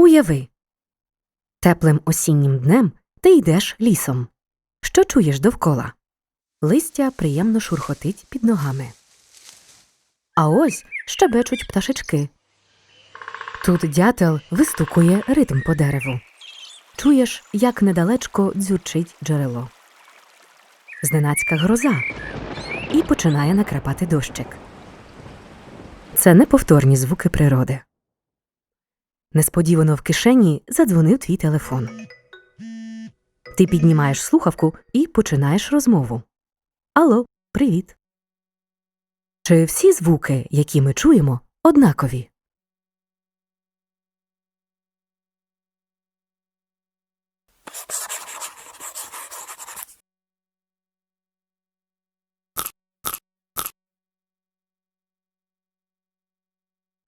Уяви. Теплим осіннім днем ти йдеш лісом. Що чуєш довкола? Листя приємно шурхотить під ногами. А ось щебечуть пташечки. Тут дятел вистукує ритм по дереву. Чуєш, як недалечко дзюрчить джерело. Зненацька гроза і починає накрапати дощик. Це неповторні звуки природи. Несподівано в кишені задзвонив твій телефон. Ти піднімаєш слухавку і починаєш розмову. Алло, привіт. Чи всі звуки, які ми чуємо, однакові?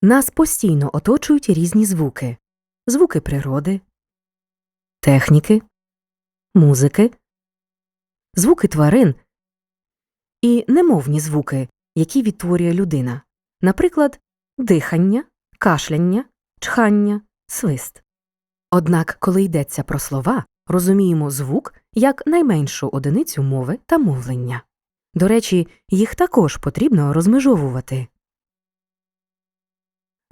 Нас постійно оточують різні звуки звуки природи, техніки, музики, звуки тварин і немовні звуки, які відтворює людина, наприклад, дихання, кашляння, чхання, свист. Однак, коли йдеться про слова, розуміємо звук як найменшу одиницю мови та мовлення. До речі, їх також потрібно розмежовувати.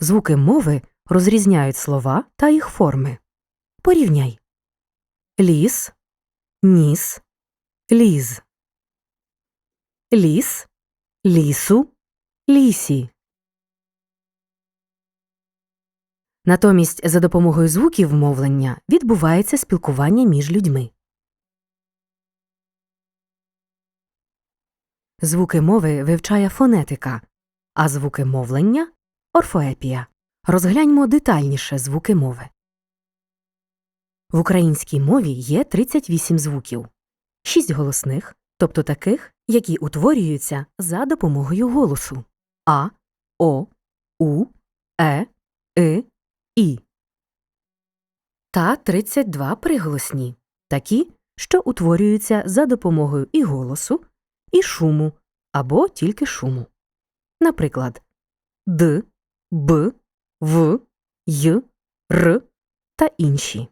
Звуки мови розрізняють слова та їх форми. Порівняй ліс, ніс, ліз, ліс, лісу, лісі. Натомість за допомогою звуків мовлення відбувається спілкування між людьми. Звуки мови вивчає фонетика, а звуки мовлення орфоепія. Розгляньмо детальніше звуки мови. В українській мові є 38 звуків, 6 голосних, тобто таких, які утворюються за допомогою голосу А, О, У, Е, И, І. Та 32 приголосні, такі, що утворюються за допомогою і голосу, і шуму або тільки шуму. Наприклад, Д, Б, В, Й, Р та інші.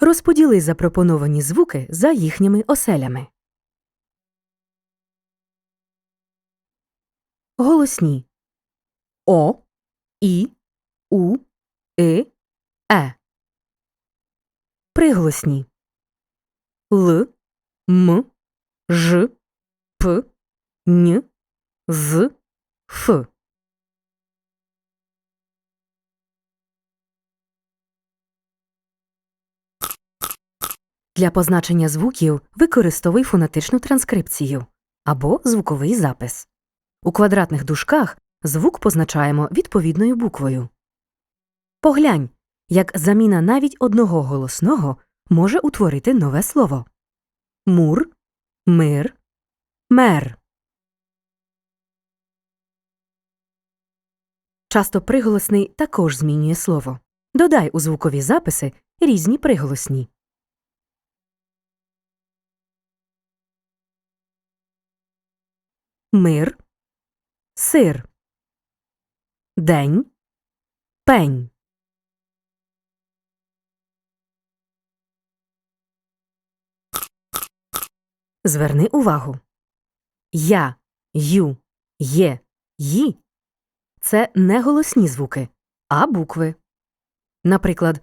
Розподіли запропоновані звуки за їхніми оселями. Голосні О, І, У, И, Е. Приголосні Л, М, Ж, П, Н, З, Ф. Для позначення звуків використовуй фонетичну транскрипцію або звуковий запис. У квадратних дужках звук позначаємо відповідною буквою. Поглянь, як заміна навіть одного голосного може утворити нове слово мур, мир, мер. Часто приголосний також змінює слово. Додай у звукові записи різні приголосні. Мир, сир, день, пень. Зверни увагу. Я, ю, є, ї це не голосні звуки, а букви. Наприклад,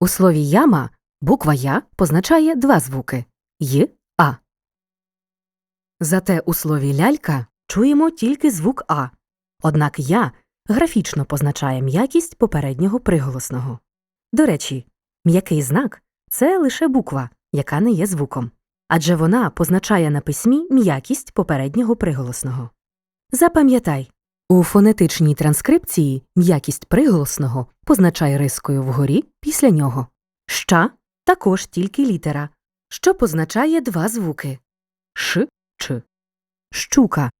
у слові яма буква Я позначає два звуки й, а. Зате у слові лялька чуємо тільки звук А, однак я графічно позначає м'якість попереднього приголосного. До речі, м'який знак це лише буква, яка не є звуком, адже вона позначає на письмі м'якість попереднього приголосного. Запам'ятай у фонетичній транскрипції м'якість приголосного позначає рискою вгорі після нього. Ща також тільки літера, що позначає два звуки ш ч. Щука.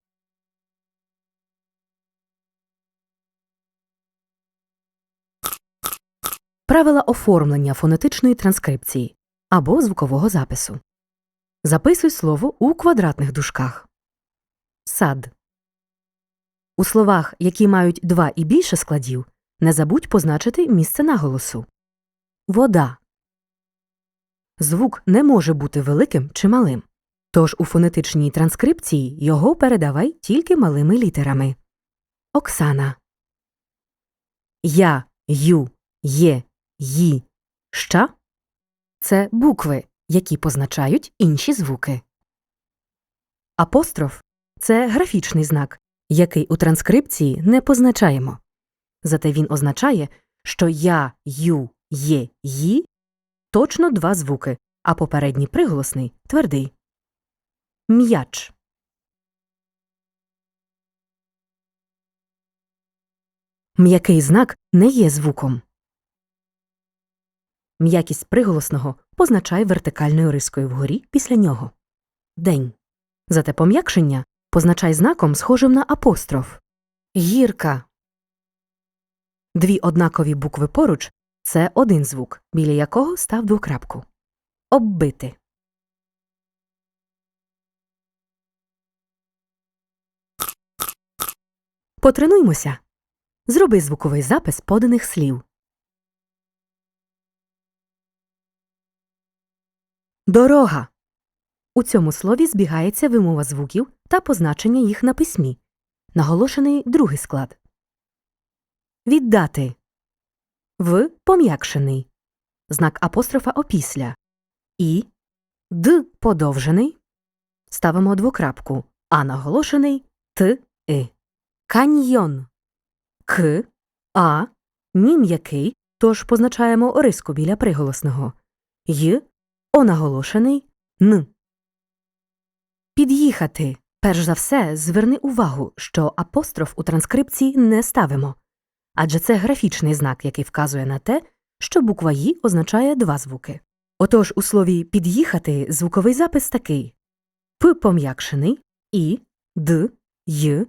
Правила оформлення фонетичної транскрипції або звукового запису. Записуй слово у квадратних дужках. сад. У словах, які мають два і більше складів, не забудь позначити місце наголосу. Вода. Звук не може бути великим чи малим. Тож у фонетичній транскрипції його передавай тільки малими літерами. Оксана. Я, ю, є, ї, ща це букви, які позначають інші звуки. Апостроф це графічний знак, який у транскрипції не позначаємо. Зате він означає, що я, ю, є, ї точно два звуки, а попередній приголосний твердий. М'яч. М'який знак не є звуком. М'якість приголосного позначай вертикальною рискою вгорі після нього. День. Зате пом'якшення позначай знаком, схожим на апостроф. Гірка. Дві однакові букви поруч це один звук, біля якого став двокрапку. Оббити. Потренуймося. Зроби звуковий запис поданих слів. Дорога. У цьому слові збігається вимова звуків та позначення їх на письмі. Наголошений другий склад. Віддати. В пом'якшений. Знак апострофа опісля. І Д подовжений. Ставимо двокрапку, а наголошений Т И. Каньйон. К. А. Ні м'який, тож позначаємо риску біля приголосного. Й. Онаголошений Н. Під'їхати. Перш за все, зверни увагу, що апостроф у транскрипції не ставимо. Адже це графічний знак, який вказує на те, що буква «ї» означає два звуки. Отож у слові під'їхати звуковий запис такий П пом'якшений І, Д, Й,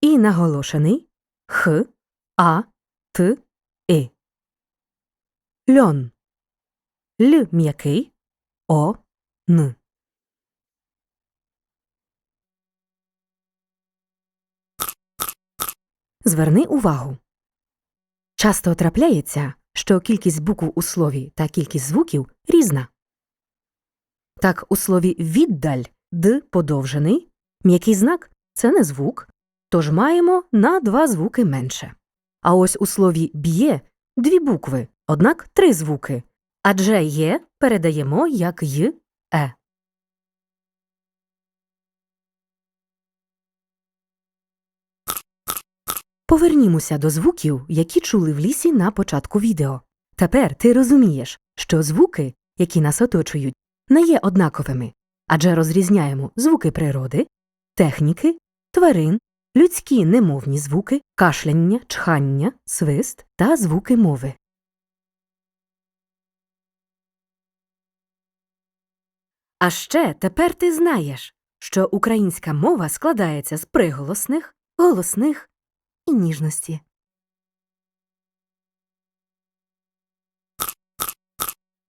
І наголошений Х, А, Т, И. Льон. Л м'який О, Н. Зверни увагу. Часто трапляється, що кількість букв у слові та кількість звуків різна. Так, у слові віддаль д подовжений, м'який знак це не звук, тож маємо на два звуки менше. А ось у слові б'є дві букви, однак три звуки, адже є передаємо як й е. Повернімося до звуків, які чули в лісі на початку відео. Тепер ти розумієш, що звуки, які нас оточують, не є однаковими, адже розрізняємо звуки природи, техніки, тварин, людські немовні звуки, кашляння, чхання, свист та звуки мови. А ще тепер ти знаєш, що українська мова складається з приголосних, голосних і ніжності.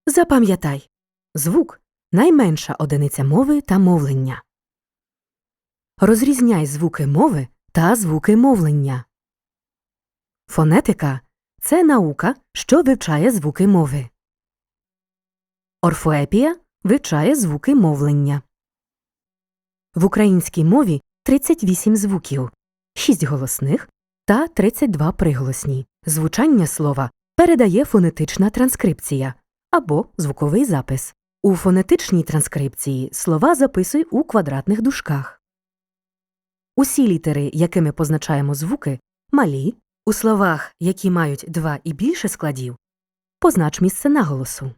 Запам'ятай звук найменша одиниця мови та мовлення. Розрізняй звуки мови та звуки мовлення. Фонетика це наука, що вивчає звуки мови. Орфоепія вивчає звуки мовлення. В українській мові 38 звуків, 6 голосних та 32 приголосні. Звучання слова передає фонетична транскрипція або звуковий запис. У фонетичній транскрипції слова записуй у квадратних дужках. Усі літери, якими позначаємо звуки, малі. У словах, які мають два і більше складів, познач місце наголосу.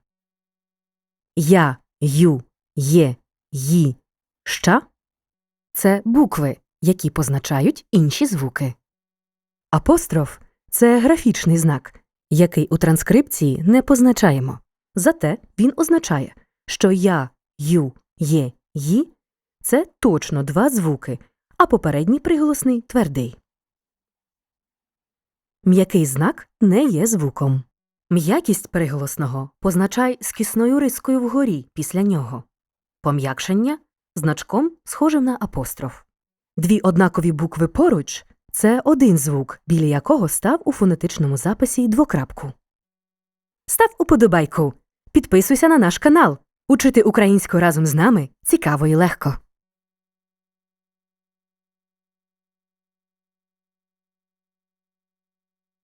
Я, ю, є, ї, ща це букви, які позначають інші звуки. Апостроф це графічний знак, який у транскрипції не позначаємо. Зате він означає, що я, ю, є, ї це точно два звуки, а попередній приголосний твердий. М'який знак не є звуком. М'якість приголосного позначай скісною рискою вгорі після нього. Пом'якшення значком, схожим на апостроф. Дві однакові букви поруч це один звук, біля якого став у фонетичному записі двокрапку. Став уподобайку. Підписуйся на наш канал. Учити українську разом з нами цікаво і легко.